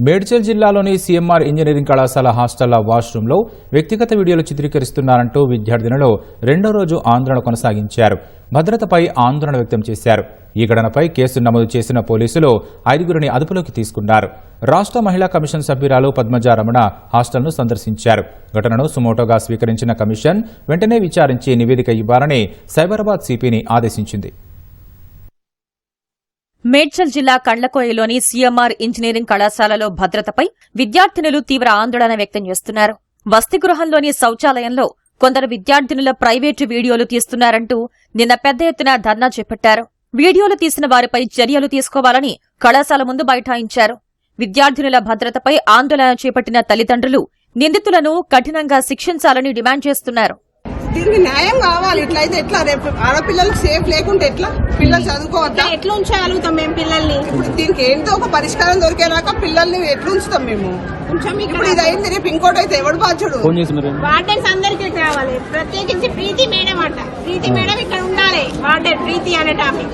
మేడ్చల్ జిల్లాలోని CMR engineering కళాశాల హాస్టళ్ళ వాష్రూంలో వ్యక్తిగత వీడియోలు చిత్రీకరిస్తున్నారంటూ విద్యార్థినులు రెండో రోజు ఆందోళన కొనసాగించారు. భద్రతపై ఆందోళన వ్యక్తం చేశారు. ఈ ఘటనపై కేసు నమోదు చేసిన పోలీసులు ఐదుగురిని అదుపులోకి తీసుకున్నారు. రాష్ట్ర మహిళా కమిషన్ సభ్యురాలు పద్మజ రమణ హాస్టల్ను సందర్శించారు. ఘటనను సుమోటోగా స్వీకరించిన కమిషన్ వెంటనే విచారించి నివేదిక ఇవ్వాలని సైబరాబాద్ సిపిని ఆదేశించింది. మేడ్చల్ జిల్లా కండ్లకోయలోని సీఎంఆర్ ఇంజనీరింగ్ కళాశాలలో భద్రతపై విద్యార్థినులు తీవ్ర ఆందోళన వ్యక్తం చేస్తున్నారు. వసతి గృహంలోని శౌచాలయంలో కొందరు విద్యార్థినుల ప్రైవేటు వీడియోలు తీస్తున్నారంటూ నిన్న పెద్ద ఎత్తున ధర్నా చేపట్టారు. వీడియోలు తీసిన వారిపై చర్యలు తీసుకోవాలని కళాశాల ముందు బైఠాయించారు. విద్యార్థినుల భద్రతపై ఆందోళన చేపట్టిన తల్లిదండ్రులు నిందితులను కఠినంగా శిక్షించాలని డిమాండ్ చేస్తున్నారు. దీనికి న్యాయం కావాలి. ఇట్లయితే ఎట్లా? రేపు ఆడపిల్లలకు సేఫ్ లేకుంటే ఎట్లా? పిల్లలు చదువుకోవద్దా? ఎట్లా ఉంచగలుగుతాం మేము పిల్లల్ని? ఇప్పుడు దీనికి ఏంటో ఒక పరిష్కారం దొరికేదాకా పిల్లల్ని ఎట్లా ఉంచుతాం మేము? కొంచెం ఇప్పుడు ఇక్కడ ఇది అయింది రేపు ఇంకోటి అయితే ఎవడు బాధ్యుడు? వార్డెన్స్ అందరికీ రావాలి. ప్రత్యేకించి ప్రీతి మేడం అంట. ప్రీతి మేడం ఇక్కడ ఉండాలి. వార్డెన్ ప్రీతి అనే టాపిక్?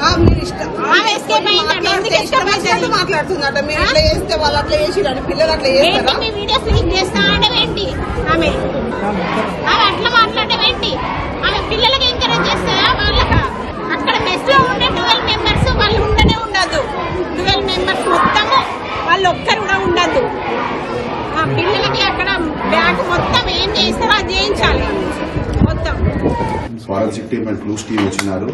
మాట్లాడుతుందట? మీరు ఇట్లా చేస్తే వాళ్ళు అట్లా చేసిరని పిల్లలు అట్లా చేస్తారా? మీ వీడియోస్ చేస్తా అంటే ఏంటి? ఆమె ఆమె అట్లా మాట్లాడడం ఏంటి ఆమె పిల్లలకి ఎంకరేజ్ చేస్తారా వాళ్ళక అక్కడ మెస్లో ఉండే ట్వెల్వ్ మెంబర్స్ వాళ్ళు ఉండనే ఉండదు ట్వెల్వ్ మెంబర్స్ మొత్తము వాళ్ళు ఒక్కరు కూడా ఉండదు ఆ పిల్లలకి అక్కడ బ్యాగ్ మొత్తం ఏం చేస్తారో అది చేయించాలి మొత్తం forensic team and clues team వచ్చినారు.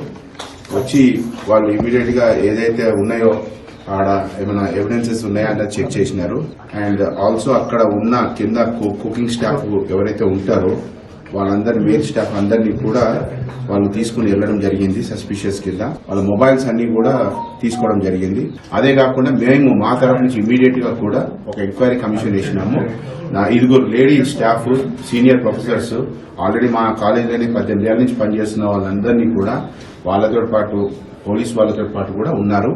వచ్చి వాళ్ళు ఇమీడియట్గా ఏదైతే ఉన్నాయో ఆడ ఏమైనా ఎవిడెన్సెస్ ఉన్నాయా అన్నది చెక్ చేసినారు. అండ్ ఆల్సో అక్కడ ఉన్న కింద కు- కుకింగ్ స్టాఫ్ ఎవరైతే ఉంటారో వాళ్ళందరి మెయిన్ స్టాఫ్ అందరినీ కూడా వాళ్ళు తీసుకుని వెళ్ళడం జరిగింది సస్పిషియస్ కింద. వాళ్ళ మొబైల్స్ అన్ని కూడా తీసుకోవడం జరిగింది. అదే కాకుండా మేము మా తరఫు నుంచి ఇమీడియట్గా కూడా ఒక ఎంక్వైరీ కమిషన్ వేసినాము. నా ఇరుగురు lady staff senior professors already మా కాలేజీలోనే పద్దెనిమిది ఏళ్ళ నుంచి పనిచేస్తున్న వాళ్ళందరినీ కూడా వాళ్ళతో పాటు పోలీస్ వాళ్ళతో పాటు కూడా ఉన్నారు.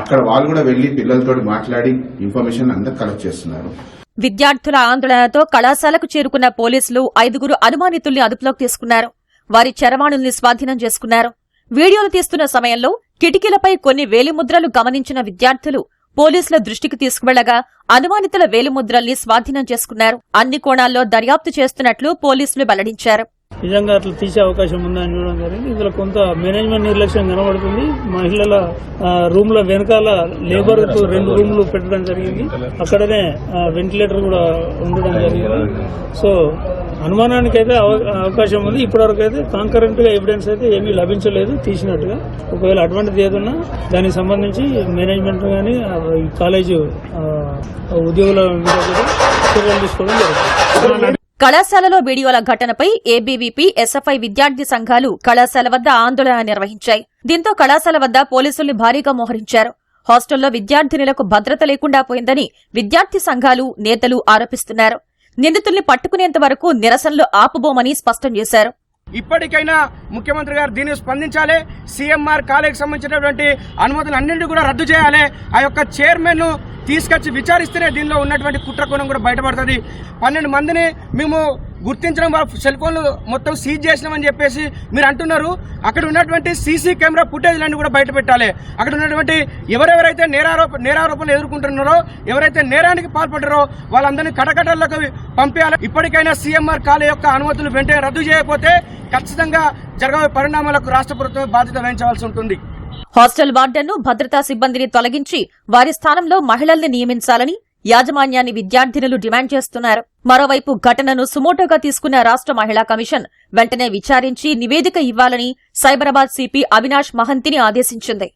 అక్కడ వాళ్ళు కూడా వెళ్ళి పిల్లలతో మాట్లాడి ఇన్ఫర్మేషన్ అంతా కలెక్ట్ చేస్తున్నారు. విద్యార్థుల ఆందోళనతో కళాశాలకు చేరుకున్న పోలీసులు ఐదుగురు అనుమానితుల్ని అదుపులోకి తీసుకున్నారు. వారి చరవాణుల్ని స్వాధీనం చేసుకున్నారు. వీడియోలు తీస్తున్న సమయంలో కిటికీలపై కొన్ని వేలిముద్రలు గమనించిన విద్యార్థులు పోలీసుల దృష్టికి తీసుకువెళ్ళగా అనుమానితుల వేలిముద్రల్ని స్వాధీనం చేసుకున్నారు. అన్ని కోణాల్లో దర్యాప్తు చేస్తున్నట్లు పోలీసులు వెల్లడించారు. నిజంగా అట్లా తీసే అవకాశం ఉందని చూడడం జరిగింది. ఇందులో కొంత మేనేజ్మెంట్ నిర్లక్ష్యం కనబడుతుంది. మహిళల రూమ్ల వెనకాల లేబర్ రెండు రూమ్లు పెట్టడం జరిగింది. అక్కడనే వెంటిలేటర్ కూడా ఉండడం జరిగింది. సో అనుమానానికి అయితే అవ- అవకాశం ఉంది. ఇప్పటివరకు అయితే కాంకరెంట్గా ఎవిడెన్స్ అయితే ఏమీ లభించలేదు. తీసినట్టుగా. ఒకవేళ అటువంటిది ఏదన్నా దానికి సంబంధించి మేనేజ్మెంట్ కానీ ఈ ఉద్యోగుల మీద కూడా చర్యలు తీసుకోవడం జరుగుతుంది. కళాశాలలో వీడియోల ఘటనపై ఏబీవీపీ ఎస్ఎఫ్ఐ విద్యార్థి సంఘాలు కళాశాల వద్ద ఆందోళన నిర్వహించాయి. దీంతో కళాశాల వద్ద పోలీసుల్ని భారీగా మోహరించారు. హాస్టల్లో విద్యార్థినులకు భద్రత లేకుండా పోయిందని విద్యార్థి సంఘాలు నేతలు ఆరోపిస్తున్నారు. నిందితుల్ని పట్టుకునేంత వరకు నిరసనలు ఆపబోమని స్పష్టం చేశారు. ఇప్పటికైనా ముఖ్యమంత్రి గారు దీన్ని స్పందించాలి. సీఎంఆర్ కాలేజ్ సంబంధించినటువంటి అనుమతులు అన్నింటినీ కూడా రద్దు చేయాలి. ఆ యొక్క చైర్మన్ తీసుకొచ్చి విచారిస్తేనే దీనిలో ఉన్నటువంటి కుట్రకోణం కూడా బయటపడుతుంది. పన్నెండు మందిని మేము గుర్తించడం సెల్ ఫోన్లు మొత్తం సీజ్ చేసినామని చెప్పేసి మీరు అంటున్నారు. అక్కడ ఉన్నటువంటి సీసీ కెమెరా ఫుటేజ్లన్నీ కూడా బయట పెట్టాలి. అక్కడ ఉన్నటువంటి ఎవరెవరైతే నేరారోప నేరారోపణలు ఎదుర్కొంటున్నారో ఎవరైతే నేరానికి పాల్పడ్డారో వాళ్ళందరినీ కటకటల్లోకి పంపేయాలి. ఇప్పటికైనా సీఎంఆర్ కాల యొక్క అనుమతులు వెంటనే రద్దు చేయకపోతే ఖచ్చితంగా జరగబోయే పరిణామాలకు రాష్ట్ర ప్రభుత్వం బాధ్యత వహించవలసి ఉంటుంది. హాస్టల్ వార్డెన్ను భద్రతా సిబ్బందిని తొలగించి వారి స్థానంలో మహిళల్ని నియమించాలని యాజమాన్యాన్ని విద్యార్థినులు డిమాండ్ చేస్తున్నారు. మరోవైపు ఘటనను సుమోటోగా తీసుకున్న రాష్ట్ర మహిళా కమిషన్ వెంటనే విచారించి నివేదిక ఇవ్వాలని సైబరాబాద్ సిపి అవినాష్ మహంతిని ఆదేశించింది.